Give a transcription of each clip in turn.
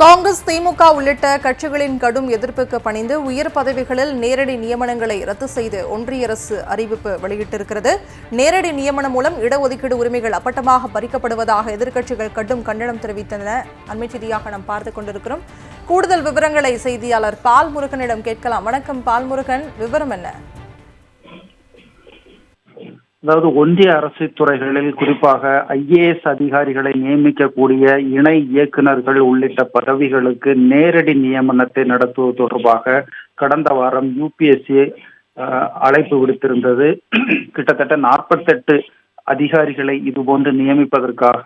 காங்கிரஸ் திமுக உள்ளிட்ட கட்சிகளின் கடும் எதிர்ப்புக்கு பணிந்து உயர் பதவிகளில் நேரடி நியமனங்களை ரத்து செய்து ஒன்றிய அரசு அறிவிப்பு வெளியிட்டிருக்கிறது. நேரடி நியமனம் மூலம் இடஒதுக்கீடு உரிமைகள் அப்பட்டமாக பறிக்கப்படுவதாக எதிர்க்கட்சிகள் கடும் கண்டனம் தெரிவித்தன. அண்மை செய்தியாக நாம் பார்த்துக் கொண்டிருக்கிறோம். கூடுதல் விவரங்களை செய்தியாளர் பால் முருகனிடம் கேட்கலாம். வணக்கம் பால்முருகன். விவரம் என்ன? அதாவது ஒன்றிய அரசு துறைகளில் குறிப்பாக ஐஏஎஸ் அதிகாரிகளை நியமிக்கக்கூடிய இணை இயக்குநர்கள் உள்ளிட்ட பதவிகளுக்கு நேரடி நியமனத்தை நடத்துவது தொடர்பாக கடந்த வாரம் யூபிஎஸ்சி அழைப்பு விடுத்திருந்தது. கிட்டத்தட்ட நாற்பத்தெட்டு அதிகாரிகளை இதுபோன்று நியமிப்பதற்காக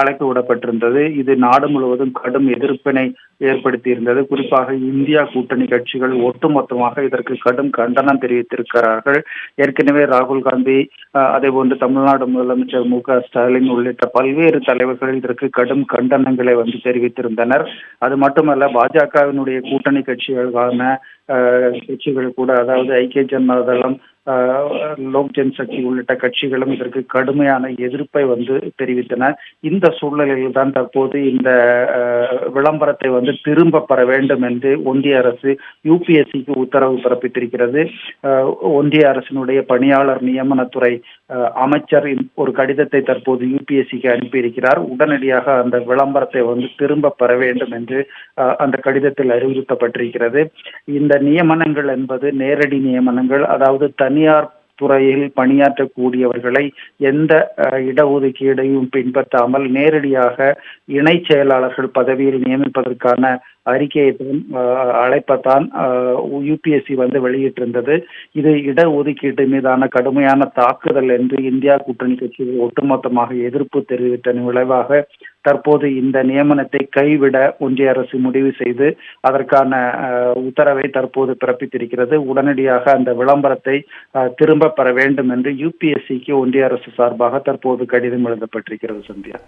அழைப்பு விடப்பட்டிருந்தது. இது நாடு முழுவதும் கடும் எதிர்ப்பினை ஏற்படுத்தி இருந்தது குறிப்பாக இந்தியா கூட்டணி கட்சிகள் ஒட்டுமொத்தமாக இதற்கு கடும் கண்டனம் தெரிவித்திருக்கிறார்கள். ஏற்கனவே ராகுல் காந்தி அதே போன்று தமிழ்நாடு முதலமைச்சர் மு க ஸ்டாலின் உள்ளிட்ட பல்வேறு தலைவர்கள் இதற்கு கடும் கண்டனங்களை வந்து தெரிவித்திருந்தனர். அது மட்டுமல்ல பாஜகவினுடைய கூட்டணி கட்சிகளுக்கான கட்சிகள் கூட அதாவது ஐக்கிய ஜனதாதளம் லோக் ஜன் சக்தி உள்ளிட்ட கட்சிகளும் இதற்கு கடுமையான எதிர்ப்பை வந்து தெரிவித்தன. இந்த சூழ்நிலையில் தான் தற்போது இந்த விளம்பரத்தை வந்து திரும்ப பெற வேண்டும் என்று ஒன்றிய அரசு யூபிஎஸ்சிக்கு உத்தரவு பிறப்பித்திருக்கிறது. ஒன்றிய அரசினுடைய பணியாளர் நியமனத்துறை அஹ், அமைச்சர் ஒரு கடிதத்தை தற்போது யூபிஎஸ்சிக்கு அனுப்பியிருக்கிறார். உடனடியாக அந்த விளம்பரத்தை வந்து திரும்ப பெற வேண்டும் என்று அந்த கடிதத்தில் அறிவுறுத்தப்பட்டிருக்கிறது. இந்த நியமனங்கள் என்பது நேரடி நியமனங்கள். அதாவது தனியார் துறையில் பணியாற்றக்கூடியவர்களை எந்த இடஒதுக்கீடையும் பின்பற்றாமல் நேரடியாக இணை செயலாளர்கள் பதவியில் நியமிப்பதற்கான அறிக்கையை அழைப்பத்தான் யூபிஎஸ்சி வந்து வெளியிட்டிருந்தது. இது இடஒதுக்கீட்டு மீதான கடுமையான தாக்குதல் என்று இந்தியா கூட்டணி கட்சிகள் ஒட்டுமொத்தமாக எதிர்ப்பு தெரிவித்த விளைவாக தற்போது இந்த நியமனத்தை கைவிட ஒன்றிய அரசு முடிவு செய்து அதற்கான அஹ், உத்தரவை தற்போது பிறப்பித்திருக்கிறது. உடனடியாக அந்த விளம்பரத்தை அஹ், திரும்ப பெற வேண்டும் என்று யுபிஎஸ்சிக்கு ஒன்றிய அரசு சார்பாக தற்போது கடிதம் எழுதப்பட்டிருக்கிறது சந்தியா.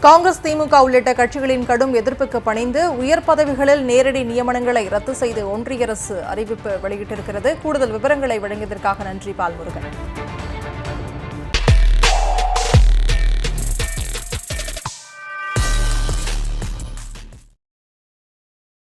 காங்கிரஸ் திமுக உள்ளிட்ட கட்சிகளின் கடும் எதிர்ப்புக்கு பணிந்து உயர் பதவிகளில் நேரடி நியமனங்களை ரத்து செய்து ஒன்றிய அரசு அறிவிப்பு வெளியிட்டிருக்கிறது. கூடுதல் விவரங்களை வழங்கியதற்காக நன்றி பால்முருகன்.